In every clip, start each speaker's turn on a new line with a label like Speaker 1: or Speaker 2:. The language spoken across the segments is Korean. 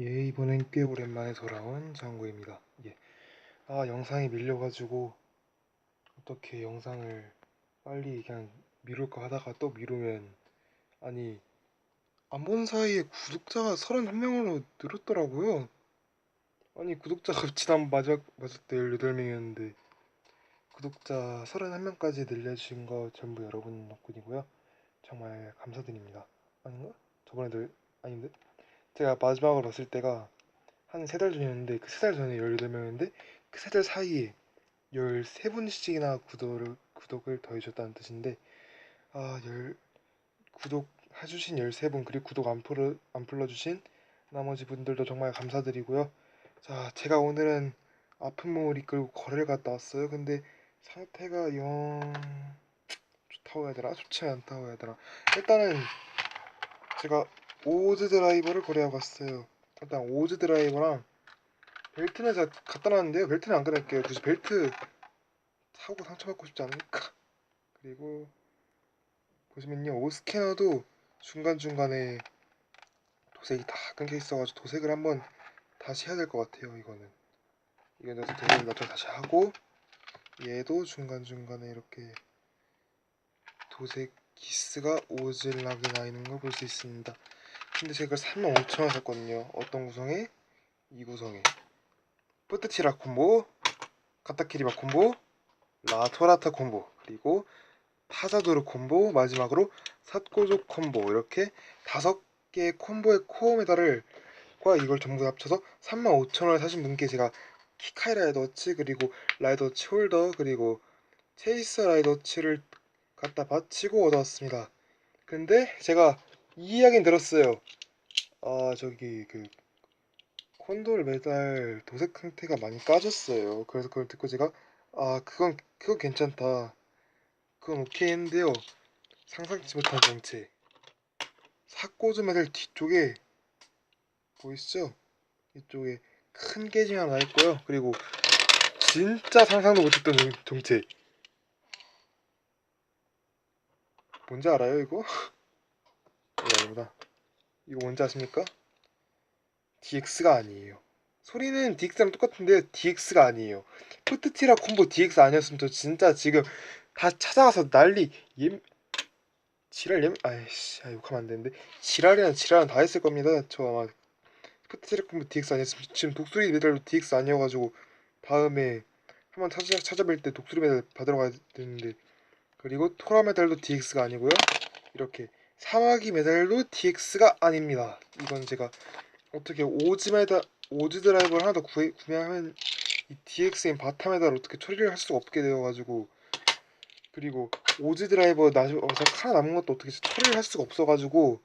Speaker 1: 예, 이번엔 꽤 오랜만에 돌아온 장구입니다. 예. 아, 영상이 밀려가지고, 어떻게 영상을 빨리 그냥 미룰까 하다가 또 미루면, 아니, 안 본 사이에 구독자가 31명으로 늘었더라고요. 아니, 구독자가 지난 마지막, 마지막 때 18명이었는데, 구독자 31명까지 늘려주신 거 전부 여러분 덕분이고요. 정말 감사드립니다. 아닌가? 저번에 늘, 아닌데? 제가 마지막으로 봤을 때가 한 세 달 전이었는데 그 세 달 전에 18명인데 그 세 달 사이에 13분씩이나 구독을, 구독을 더해줬다는 뜻인데 아, 열, 구독 해주신 13분 그리고 구독 안, 풀어, 안 풀러주신 나머지 분들도 정말 감사드리고요. 자, 제가 오늘은 아픈 몸을 이끌고 거리를 갔다 왔어요. 근데 상태가 영 좋다고 해야 되나? 좋지 않다고 해야 되나? 일단은 제가 오즈 드라이버를 거래하고 갔어요. 일단 오즈 드라이버랑 벨트는 제가 갖다 놨는데요. 벨트는 안 꺼낼게요. 굳이 벨트 사고 상처받고 싶지 않으니까. 그리고 보시면요. 옷 스캐너도 중간중간에 도색이 다 끊겨 있어가지고 도색을 한번 다시 해야 될 것 같아요. 이거는. 이건 나도 도색을 나중에 다시 하고 얘도 중간중간에 이렇게 도색 기스가 오질나게 나 있는 걸 볼 수 있습니다. 근데 제가 35,000원 샀거든요. 어떤 구성에? 이 구성에. 뿌트치라 콤보, 카타키리바 콤보, 라토라타 콤보, 그리고 파자도르 콤보, 마지막으로 삿고조 콤보 이렇게 다섯 개의 콤보의 코어 메달을 과 이걸 전부 합쳐서 35,000원에 사신 분께 제가 키카이 라이더치 그리고 라이더치 홀더 그리고 체이서 라이더치를 갖다 바치고 얻어왔습니다. 근데 제가 이 이야기는 들었어요. 아 저기 그 콘돌 메달 도색 상태가 많이 까졌어요. 그래서 그걸 듣고 제가 아 그건 그거 괜찮다. 그건 오케이 했는데요. 상상치 못한 정체. 삭고즈 메달 뒤쪽에 보이시죠? 이쪽에 큰 깨짐이 하나 있고요. 그리고 진짜 상상도 못했던 정- 정체. 뭔지 알아요 이거? 이거 아닙니다. 이거 뭔지 아십니까? DX가 아니에요. 소리는 DX랑 똑같은데 DX가 아니에요. 푸트티라 콤보 DX 아니었으면 저 진짜 지금 다 찾아가서 난리 예 지랄 예 아이씨 아, 욕하면 안 되는데 지랄이란 지랄은 다 했을 겁니다. 저 아마 푸트티라 콤보 DX 아니었으면 지금 독수리 메달도 DX 아니어가지고 다음에 한번 찾아 찾아뵐 때 독수리 메달 받으러 가야 되는데 그리고 토라 메달도 DX가 아니고요. 이렇게 사마귀 메달도 DX가 아닙니다. 이건 제가 어떻게 오즈 메달 오즈 드라이버를 하나 더 구해, 구매하면 이 DX인 바타 메달 어떻게 처리를 할 수가 없게 되어가지고 그리고 오즈 드라이버 나중 어, 제가 하나 남은 것도 어떻게 처리를 할 수가 없어가지고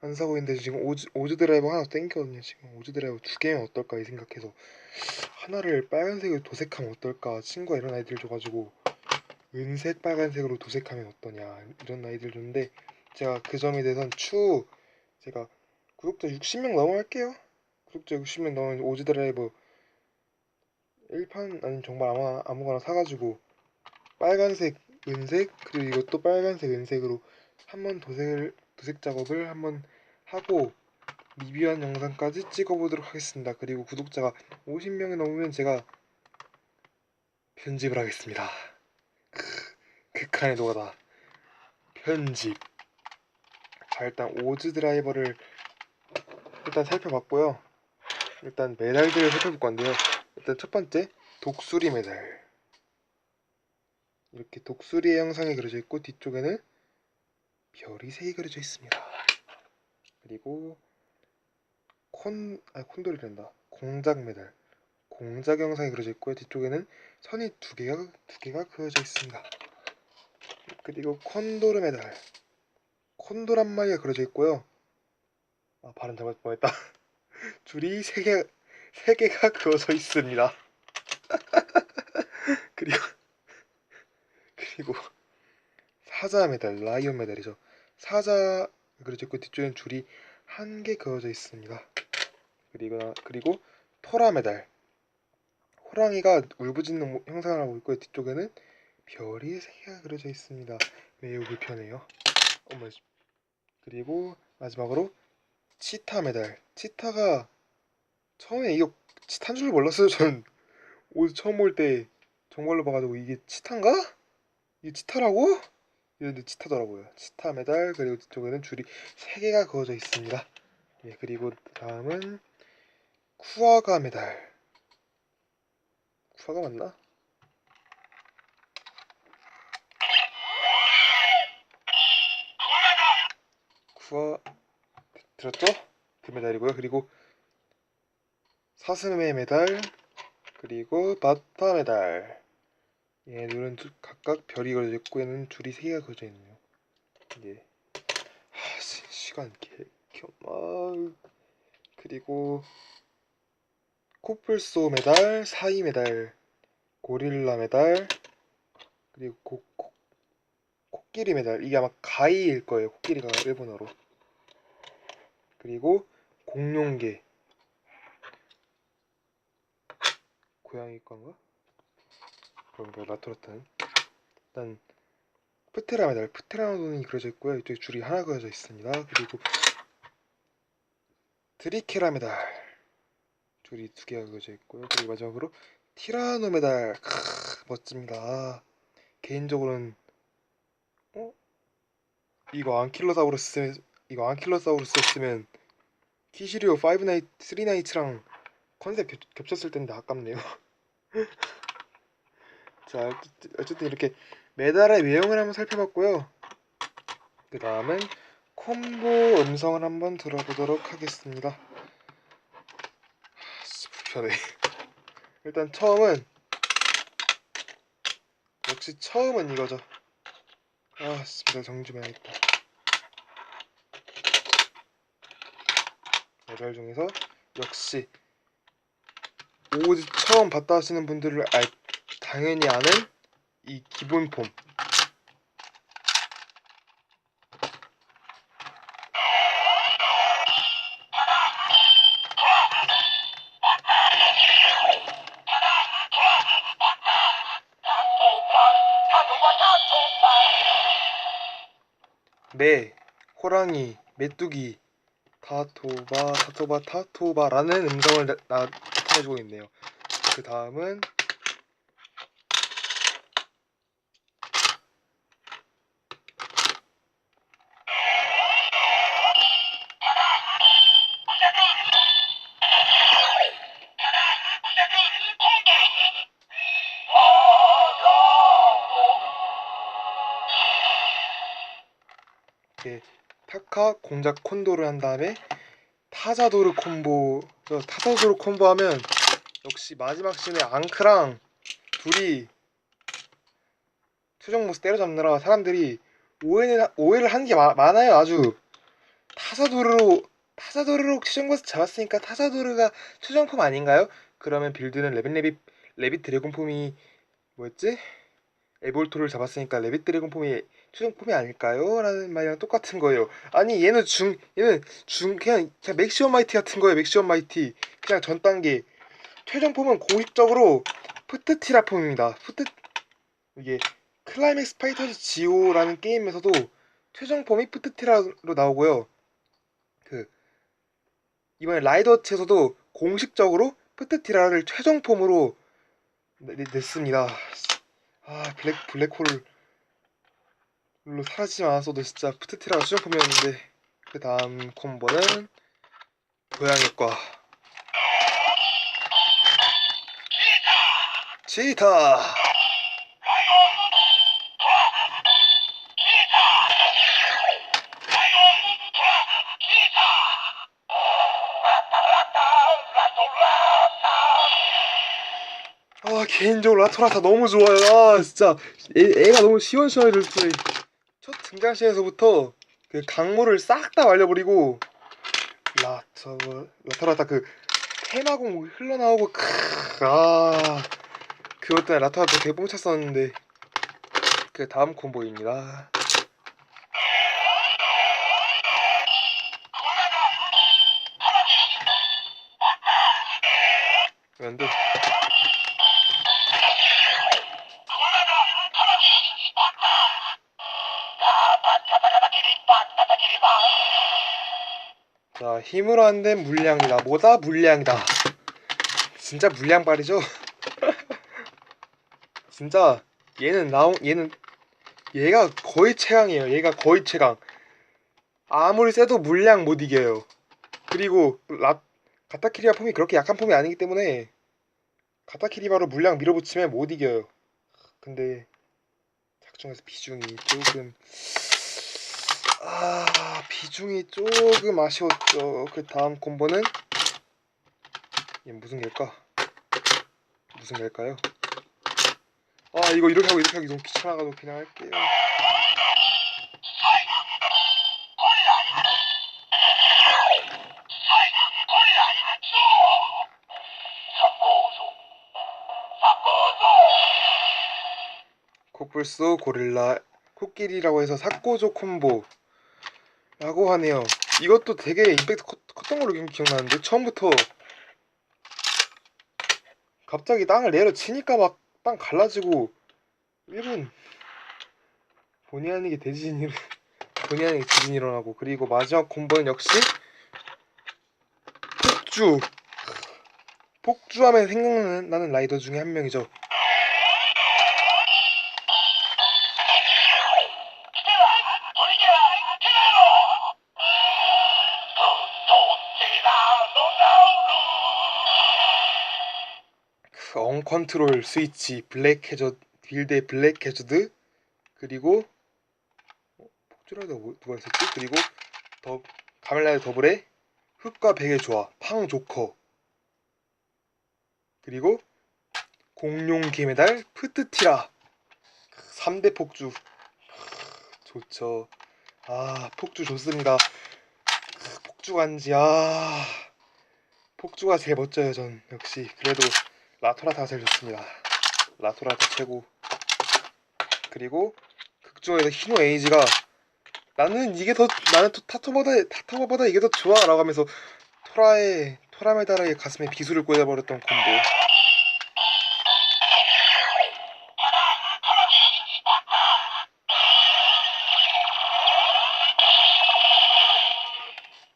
Speaker 1: 안 사고 있는데 지금 오즈, 오즈 드라이버 하나 땡겼거든요. 지금 오즈 드라이버 두 개면 어떨까 이 생각해서 하나를 빨간색으로 도색하면 어떨까 친구가 이런 아이디를 줘가지고 은색 빨간색으로 도색하면 어떠냐 이런 아이디를 줬는데 제가 그 점에 대해서는 추후 제가 구독자 60명 넘어갈게요. 구독자 60명 넘으면 오즈 드라이버 1판 아니 정말 아마 아무거나 사가지고 빨간색 은색 그리고 이것도 빨간색 은색으로 한 번 도색을 도색 작업을 한번 하고 리뷰한 영상까지 찍어보도록 하겠습니다. 그리고 구독자가 50명이 넘으면 제가 편집을 하겠습니다. 크, 극한의 노가다. 편집. 자 일단 오즈 드라이버를 일단 살펴봤고요. 일단 메달들을 살펴볼 건데요. 일단 첫 번째 독수리 메달. 이렇게 독수리의 형상이 그려져 있고 뒤쪽에는 별이 세 개 그려져 있습니다. 그리고 콘, 아 콘돌이란다. 공작 메달. 공작 형상이 그려져 있고요. 뒤쪽에는 선이 두 개가 두 개가 그려져 있습니다. 그리고 콘도르 메달. 마리가 그려져 있고요. 아 발음 잘못 뻔했다. 줄이 세 개, 세 개가 그어져 있습니다. 그리고 그리고 사자 메달, 라이온 메달이죠. 사자 그려져 있고 뒤쪽엔 줄이 한 개 그어져 있습니다. 그리고 그리고 토라 메달. 호랑이가 울부짖는 모- 형상을 하고 있고요. 뒤쪽에는 별이 세 개가 그려져 있습니다. 매우 불편해요. 어머. 그리고 마지막으로 치타 메달. 치타가 처음에 이거 치탄 줄 몰랐어요. 전옷 처음 볼 때 정말로 봐가지고 이게 치타인가? 이게 치타라고? 이런데 치타더라고요. 치타 메달 그리고 뒤쪽에는 줄이 3개가 그어져 있습니다. 예, 그리고 다음은 쿠아가 메달. 쿠아가 맞나? 쿠아 들었죠? 그 메달이고요. 그리고 사슴의 메달 그리고 바타 메달 얘들은 두- 각각 별이 그려져 있고 얘는 줄이 세 개가 그려져 있네요. 예. 하, 시, 시간 개 겸아 그리고 코뿔소 메달, 사이 메달, 고릴라 메달 그리고 코끼리 메달. 이게 아마 가이일 거예요. 코끼리가 일본어로. 그리고 공룡개 고양이 건가? 그런가 라토라타는. 일단 프테라 메달. 프테라노돈이 그려져 있고요. 이쪽에 줄이 하나 그려져 있습니다. 그리고 드리케라 메달. 줄이 두 개가 그려져 있고요. 그리고 마지막으로 티라노 메달. 크, 멋집니다. 개인적으로는 어? 이거 안킬로사우루스 이거 안킬로사우루스였으면 키시리오 5 나이트 3 나이츠랑 컨셉 겹, 겹쳤을 텐데 아깝네요 자, 어쨌든- 이렇게 메달의 외형을 한번 살펴봤고요. 그 다음은 콤보 음성을 한번 들어보도록 하겠습니다. 불편해. 일단 처음은 역시 처음은 이거죠. 아, 씨, 메달 정지 좀 해야겠다. 메달 중에서 역시 오지 처음 봤다 하시는 분들을 알 당연히 아는 이 기본 폼. 매, 호랑이, 메뚜기, 타토바, 타토바, 타토바라는 음성을 나, 나, 나 타내주고 있네요. 그 다음은 타카 공작 콘도를 한 다음에 타자도르 콤보 저 타자도르 콤보 하면 역시 마지막 씬에 앙크랑 둘이 최종 보스 때려잡느라 사람들이 오해를, 오해를 하는 게 마- 많아요 아주 타자도르로 타자도르로 최종 보스 잡았으니까 타자도르가 최종 폼 아닌가요? 그러면 빌드는 레빗 레빗 레빗 드래곤 폼이 뭐였지? 에볼토를 잡았으니까 레빗 드래곤 폼이 폼이 아닐까요? 라는 말이랑 똑같은 거예요. 아니 얘는 중 얘는 중 그냥 그냥 맥시멈 마이티 같은 거예요. 맥시멈 마이티 그냥 전 단계 최종 폼은 공식적으로 푸트티라 폼입니다. 푸트 이게 클라이맥스 파이터즈 지오라는 게임에서도 최종 폼이 푸트티라로 나오고요. 그 이번에 라이더츠에서도 공식적으로 푸트티라를 최종 폼으로 내- 내- 냈습니다. 아 블랙 블랙홀 물로 사라지지 않았어도 진짜 푸트티라가 수정품이었는데 그 다음 콤보는 고양이과. 치타! 아 개인적으로 라토라타 너무 좋아요. 아 진짜. 애, 애가 너무 시원시원해질 플레이 첫 등장시에서부터 그 강물을 싹 다 말려버리고 라터 라타라타 그 테마공 흘러나오고 크아 그것 때문에 라타라타 되게 뽕찼었는데 그 다음 콤보입니다. 왜안돼 자 힘으로 안 된 물량이다 뭐다 물량이다 진짜 물량발이죠? 진짜 얘는 나온 얘는 얘가 거의 최강이에요. 얘가 거의 최강. 아무리 세도 물량 못 이겨요. 그리고 라 가타키리아 폼이 그렇게 약한 폼이 아니기 때문에 가타키리바로 물량 밀어붙이면 못 이겨요. 근데 작중에서 비중이 조금 아 비중이 조금 아쉬웠죠. 그 다음 콤보는 얘 무슨 개일까? 무슨 개일까요? 아 이거 이렇게 하고 이렇게 하기 너무 귀찮아가지고 그냥 할게요. 코뿔소 고릴라 코끼리라고 해서 사꼬조 콤보 라고 하네요. 이것도 되게 임팩트 컸, 컸던 걸로 기- 기억나는데 처음부터 갑자기 땅을 내려 치니까 막 땅 갈라지고 1분 본의 아니게 대지진이 일- 본의 아니게 지진이 일어나고 그리고 마지막 콤보는 역시 폭주 폭주하면 생각나는 라이더 중에 한 명이죠. 컨트롤 스위치 블랙 해저 빌드의 블랙 해저드 그리고 어, 폭주라이더 뭐- 누가 있었지? 그리고 더 가멜라의 더블의 흑과 백의 조화 팡 조커. 그리고 공룡 개메달 프트티라. 3대 폭주. 좋죠. 아 폭주 좋습니다. 폭주 간지 아. 폭주가 제일 멋져요 전. 역시. 그래도 라토라타가 좋습니다. 라토라타 최고. 그리고 극중에서 히노 에이지가 나는 이게 더 나는 또 타토보다 타토보다 이게 더 좋아라고 하면서 토라의 토라메다라의 가슴에 비수를 꽂아버렸던 콤보.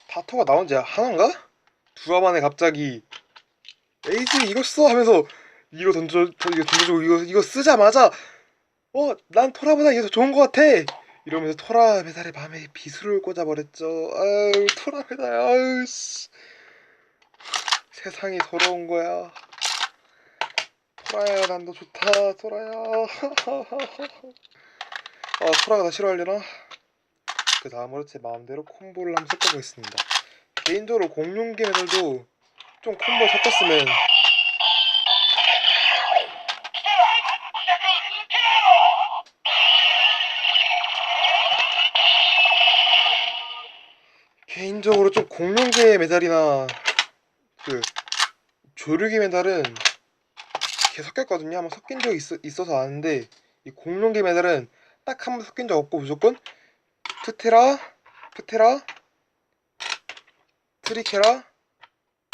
Speaker 1: 타토가 나온 지 하나인가? 두 화 만에 갑자기 에이지 이거 써 하면서 이거 던져 더 이거 던져주고 이거 이거 쓰자마자 어 난 토라보다 이게 더 좋은 것 같아. 이러면서 토라 메달의 밤에 비수를 꽂아버렸죠. 아유 토라 메달 아유 씨. 세상이 더러운 거야. 토라야 난 너 좋다. 토라야. 아 토라가 나 싫어하려나? 그 다음으로 제 마음대로 콤보를 한번 섞어보겠습니다. 개인적으로 공룡계 메달도 좀 콤보 섞었으면 개인적으로 좀 공룡계 메달이나 그 조류계 메달은 이렇게 섞였거든요. 한번 섞인 적이 있어, 있어 서 아는데 이 공룡계 메달은 딱 한 번 섞인 적 없고 무조건 프테라, 프테라, 트리케라,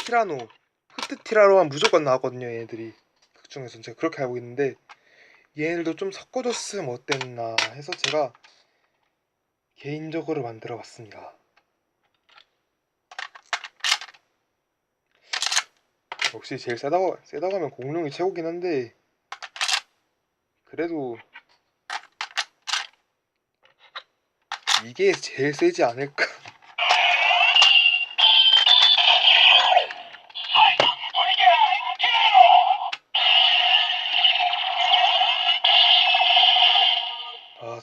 Speaker 1: 티라노, 흐트티라로만 무조건 나왔거든요. 얘네들이 극 중에서 제가 그렇게 알고 있는데 얘네들도 좀 섞어줬으면 어땠나 해서 제가 개인적으로 만들어 봤습니다. 역시 제일 세다고 세다고 하면 공룡이 최고긴 한데 그래도 이게 제일 세지 않을까?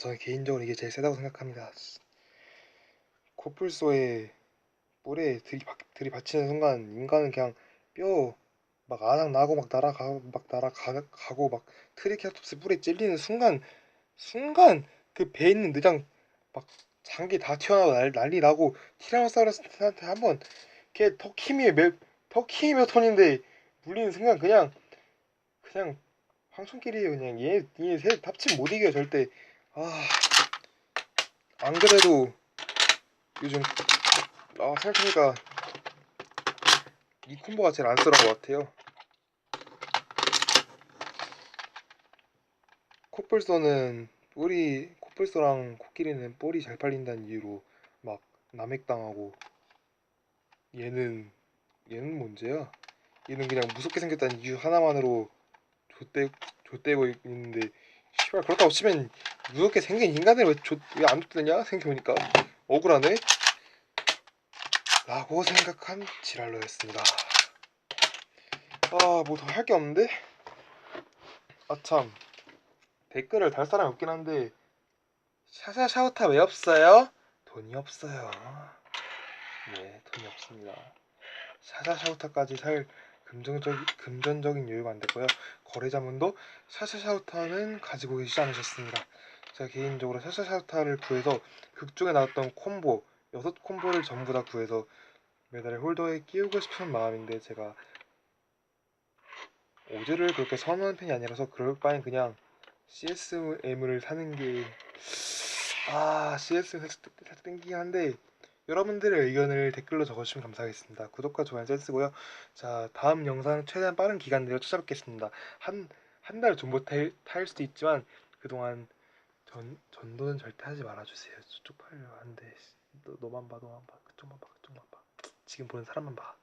Speaker 1: 저는 개인적으로 이게 제일 세다고 생각합니다. 코뿔소의 뿔에 들이받, 들이받치는 순간 인간은 그냥 뼈 막 아낙 나고 막 날아가고 막 날아가고 막 트리케라톱스 뿔에 찔리는 순간 순간 그 배에 있는 내장 막 장기 다 튀어나오고 난- 난리 나고 티라노사우루스한테 한번 걔 터키미의 몇 터키미 톤인데 물리는 순간 그냥 그냥 황천길이에요 그냥 얘 얘 셋 합치면 못 이겨요 절대 아 안 그래도 요즘 아 생각해보니까 이 콤보가 제일 안쓰러운 것 같아요. 코뿔소는 뿔이 코뿔소랑 코끼리는 뿔이 잘 팔린다는 이유로 막 남획당하고 얘는 얘는 문제야. 얘는 그냥 무섭게 생겼다는 이유 하나만으로 좆대 좆대고 있는데 씨발 그렇다고 치면 무섭게 생긴 인간을 왜왜안 좆대냐? 생각해보니까. 억울하네. 라고 생각한 지랄러였습니다. 아 뭐 더 할 게 없는데? 아참. 댓글을 달 사람이 없긴 한데. 샤샤 샤우타 왜 없어요? 돈이 없어요. 네 돈이 없습니다. 샤샤 샤우타까지 살 금전적, 금전적인 여유가 안 됐고요. 거래자분도 샤샤샤우타는 가지고 계시지 않으셨습니다. 제가 개인적으로 샤샤샤우타를 구해서 극중에 나왔던 콤보 여섯 콤보를 전부 다 구해서 메달의 홀더에 끼우고 싶은 마음인데 제가 오즈를 그렇게 선호하는 편이 아니라서 그럴 바엔 그냥 CSM을 사는 게 아, CSM 살짝, 살짝 땡기긴 한데 여러분들의 의견을 댓글로 적어주시면 감사하겠습니다. 구독과 좋아요 짤쓰고요. 자, 다음 영상 최대한 빠른 기간 내로 찾아뵙겠습니다. 한, 한 달 전부터 탈, 탈 수도 있지만, 그동안 전, 전도는 절대 하지 말아주세요. 쪽팔려. 안 돼. 너, 너만 봐, 너만 봐. 그쪽만 봐, 그쪽만 봐. 지금 보는 사람만 봐.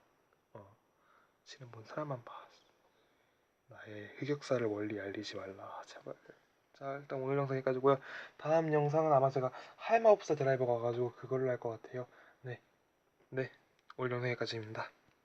Speaker 1: 어. 지금 보는 사람만 봐. 나의 흑역사를 멀리 알리지 말라. 제발. 자, 일단 오늘 영상 여기까지고요. 다음 영상은 아마 제가 할마법사 드라이버가 가가지고 그걸로 할 것 같아요. 네. 네. 오늘 영상 여기까지입니다.